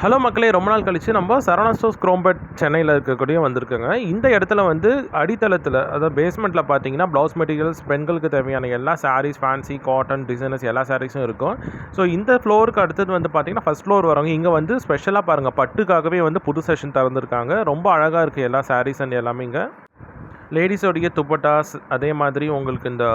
Hello மக்களே ரொம்ப நாள் கழிச்சு நம்ம சரவணா ஸ்டோர்ஸ் சென்னையில் இருக்கக்கூடிய வந்திருக்குங்க. இந்த இடத்துல வந்து அடித்தளத்தில் அதாவது பேஸ்மெண்ட்டில் பார்த்தீங்கன்னா ப்ளவுஸ் மெட்டீரியல்ஸ் பெண்களுக்கு தேவையான எல்லா சாரீஸ் ஃபேன்சி காட்டன் டிசைனர்ஸ் எல்லா சாரீஸும் இருக்கும். ஸோ இந்த ஃப்ளோருக்கு அடுத்தது வந்து பார்த்தீங்கன்னா ஃபஸ்ட் ஃப்ளோர் வரவங்க இங்கே வந்து ஸ்பெஷலாக பாருங்கள் பட்டுக்காகவே வந்து புது செஷன் திறந்துருக்காங்க. ரொம்ப அழகாக இருக்குது எல்லா சாரீஸ் அண்ட் எல்லாமே இங்கே. லேடிஸோடைய துப்பட்டாஸ் அதே மாதிரி உங்களுக்கு இந்த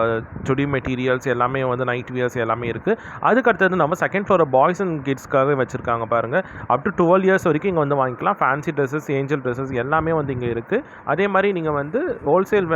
சுடி மெட்டீரியல்ஸ் எல்லாமே வந்து நைட் வியர்ஸ் எல்லாமே இருக்குது அதுக்கு அடுத்தது நம்ம செகண்ட் ஃப்ளோர் பாய்ஸ் அண்ட் கிட்ஸ்க்காகவே வச்சுருக்காங்க பாருங்கள் அப் டு டுவெல் இயர்ஸ் வரைக்கும் இங்கே வந்து வாங்கிக்கலாம். ஃபேன்சி ட்ரெஸ்ஸஸ் ஏஞ்சல் ட்ரெஸ்ஸஸ் எல்லாமே வந்து இங்கே இருக்குது அதே மாதிரி நீங்கள் வந்து ஹோல்சேல்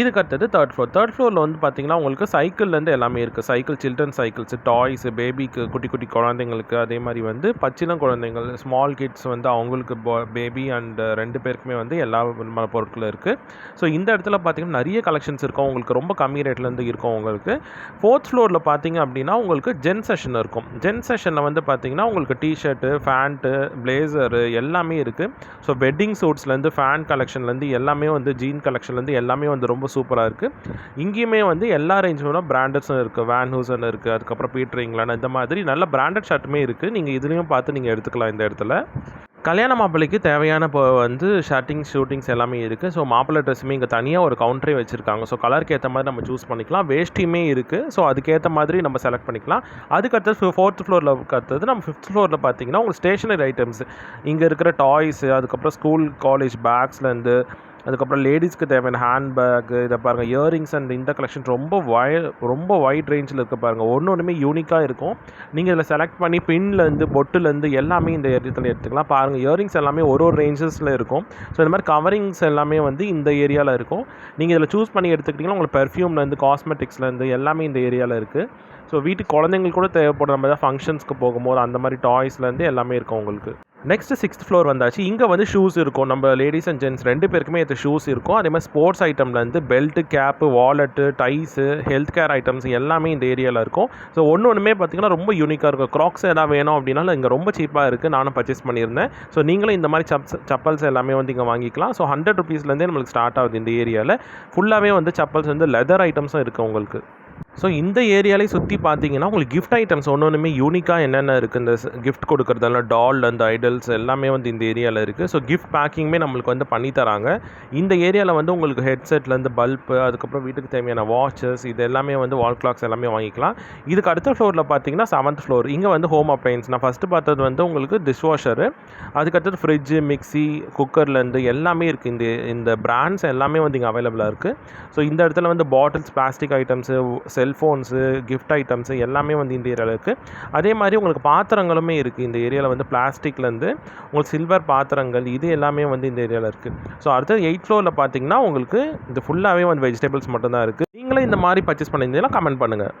இதுக்கு அடுத்தது தேர்ட் ஃப்ளோர் தேர்ட் ஃப்ளோரில் வந்து பார்த்தீங்கன்னா உங்களுக்கு சைக்கிள்லேருந்து எல்லாமே இருக்குது சைக்கிள் சில்ட்ரன் சைக்கிள்ஸ் டாய்ஸ் பேபிக்கு குட்டி குட்டி குழந்தைங்களுக்கு அதே மாதிரி வந்து பச்சிலம் குழந்தைங்கள் ஸ்மால் கிட்ஸ் வந்து அவங்களுக்கு பேபி அண்ட் ரெண்டு பேருக்குமே வந்து எல்லா விதமான பொருட்களும் இருக்குது ஸோ இந்த இடத்துல பார்த்தீங்கன்னா நிறைய கலெக்ஷன்ஸ் இருக்கும். உங்களுக்கு ரொம்ப கம்மி ரேட்லேருந்து இருக்கும் உங்களுக்கு. ஃபோர்த் ஃப்ளோரில் பார்த்தீங்க அப்படின்னா உங்களுக்கு ஜென் செஷன் இருக்கும். ஜென் செஷனில் வந்து பார்த்தீங்கன்னா உங்களுக்கு டிஷர்ட்டு ஃபேண்ட்டு பிளேசரு எல்லாமே இருக்குது ஸோ வெட்டிங் சூட்ஸ்லேருந்து ஃபேன் கலெக்ஷன்லேருந்து எல்லாமே வந்து ஜீன் கலெக்ஷன்லேருந்து எல்லாமே வந்து ரொம்ப சூப்பராக இருக்குது இங்கேயுமே வந்து எல்லா ரேஞ்சும் பிராண்டட்ஸும் இருக்குது வேன் ஹூசன் இருக்குது அதுக்கப்புறம் பீட்டர் இங்கிலாண்ட் இந்த மாதிரி நல்ல பிராண்டட் ஷர்ட்டுமே இருக்குது நீங்கள் இதுலேயும் பார்த்து நீங்கள் எடுத்துக்கலாம் இந்த இடத்துல. கல்யாண மாப்பிள்ளைக்கு தேவையான இப்போ வந்து ஷர்ட்டிங் ஷூட்டிங்ஸ் எல்லாமே இருக்குது ஸோ மாப்பிள்ளை ட்ரெஸ்ஸுமே இங்கே தனியாக ஒரு கவுண்டரே வச்சுருக்காங்க. ஸோ கலருக்கு ஏற்ற மாதிரி நம்ம சூஸ் பண்ணிக்கலாம். வேஷ்டியுமே இருக்குது ஸோ அதுக்கேற்ற மாதிரி நம்ம செலக்ட் பண்ணிக்கலாம். அதுக்கடுத்து ஃபோர்த் ஃப்ளோரில் அடுத்தது நம்ம ஃபிஃப்த் ஃப்ளோரில் பார்த்தீங்கன்னா உங்களுக்கு ஸ்டேஷனரி ஐட்டம்ஸ் இங்கே இருக்கிற டாய்ஸு அதுக்கப்புறம் ஸ்கூல் காலேஜ் பேக்ஸ்லேருந்து அதுக்கப்புறம் லேடிஸ்க்கு தேவையான ஹேண்ட் பேக்கு இதை பாருங்கள் இயரிங்ஸ் அண்ட் இந்த கலெக்ஷன் ரொம்ப வய ரொம்ப வைட் ரேஞ்சில் இருக்க பாருங்கள் ஒன்று ஒன்றுமே யூனிக்காக இருக்கும். நீங்கள் இதில் செலக்ட் பண்ணி பின்லேருந்து பொட்டுலேருந்து எல்லாமே இந்த இடத்துல எடுத்துக்கலாம். பாருங்கள் இயரிங்ஸ் எல்லாமே ஒரு ஒரு ரேஞ்சஸில் இருக்கும். ஸோ இந்த மாதிரி கவரிங்ஸ் எல்லாமே வந்து இந்த ஏரியாவில் இருக்கும். நீங்கள் இதில் சூஸ் பண்ணி எடுத்துக்கிட்டிங்கன்னா உங்களுக்கு பெர்ஃப்யூம்லேருந்து காஸ்மெட்டிக்ஸ்லேருந்து எல்லாமே இந்த ஏரியாவில் இருக்குது ஸோ வீட்டுக்கு குழந்தைங்களுக்கு கூட தேவைப்படும் நம்ம தான் ஃபங்க்ஷன்ஸ்க்கு போகும்போது அந்த மாதிரி டாய்ஸ்லேருந்து எல்லாமே இருக்கும் உங்களுக்கு. நெக்ஸ்ட் சிக்ஸ்த் ஃப்ளோர் வந்தாச்சு. இங்கே வந்து ஷூஸ் இருக்கும். நம்ம லேடிஸ் அண்ட் ஜென்ட்ஸ் ரெண்டு பேருக்குமே இது ஷூஸ் இருக்கும். அதே மாதிரி sports ஐட்டம்லேருந்து belt cap wallet ties health care items எல்லாமே இந்த ஏரியாவில் இருக்கும். ஸோ ஒன்று ஒன்றுமே பார்த்திங்கன்னா ரொம்ப யூனிக்காக இருக்கும். க்ராக்ஸ் எதாவது வேணும் அப்படின்னாலும் இங்கே ரொம்ப சீப்பாக இருக்குது நானும் பர்ச்சேஸ் பண்ணியிருந்தேன். ஸோ நீங்களும் இந்த மாதிரி சப்ஸ் சப்பல்ஸ் எல்லாமே வந்து இங்கே வாங்கிக்கலாம். ஸோ ஹண்ட்ரட் ருபீஸ்லேருந்தே நம்மளுக்கு ஸ்டார்ட் ஆகுது இந்த ஏரியாவில் ஃபுல்லாகவே வந்து சப்பல்ஸ் வந்து லெதர் ஐட்டம்ஸும் இருக்குது உங்களுக்கு. ஸோ இந்த ஏரியாலே சுற்றி பார்த்தீங்கன்னா உங்களுக்கு கிஃப்ட் ஐட்டம்ஸ் ஒன்று ஒன்றுமே யூனிக்காக என்னென்ன இருக்குது இந்த கிஃப்ட் கொடுக்குறதெல்லாம் டால் அந்த ஐடல்ஸ் எல்லாமே வந்து இந்த ஏரியாவில் இருக்குது ஸோ கிஃப்ட் பேக்கிங்குமே நம்மளுக்கு வந்து பண்ணி தராங்க. இந்த ஏரியாவில் வந்து உங்களுக்கு ஹெட்செட்லேருந்து பல்ப்பு அதுக்கப்புறம் வீட்டுக்கு தேவையான வாட்சஸ் இது எல்லாமே வந்து வால் கிளாக்ஸ் எல்லாமே வாங்கிக்கலாம். இதுக்கு அடுத்த ஃப்ளோரில் பார்த்தீங்கன்னா செவன்த் ஃப்ளோர் இங்கே வந்து ஹோம் அப்ளையன்ஸ் நான் ஃபஸ்ட்டு பார்த்தது வந்து உங்களுக்கு டிஷ் வாஷரு அதுக்கடுத்தது ஃப்ரிட்ஜு மிக்சி குக்கர்லேருந்து எல்லாமே இருக்குது இந்த இந்த பிராண்ட்ஸ் எல்லாமே வந்து இங்கே அவைலபிளாக இருக்குது ஸோ இந்த இடத்துல வந்து bottles plastic items cellphones gift items எல்லாமே வந்து இந்த ஏரியாவில் இருக்குது அதே மாதிரி உங்களுக்கு பாத்திரங்களுமே இருக்குது இந்த ஏரியாவில் வந்து பிளாஸ்டிக்லேருந்து உங்களுக்கு சில்வர் பாத்திரங்கள் இது எல்லாமே வந்து இந்த ஏரியாவில் இருக்குது ஸோ அடுத்தது எயிட் ஃப்ளோரில் பார்த்தீங்கன்னா உங்களுக்கு இது ஃபுல்லாகவே வந்து வெஜிடபிள்ஸ் மட்டும்தான் இருக்குது நீங்களே இந்த மாதிரி பர்ச்சேஸ் பண்ணியிருந்தீங்கன்னா கமெண்ட் பண்ணுங்கள்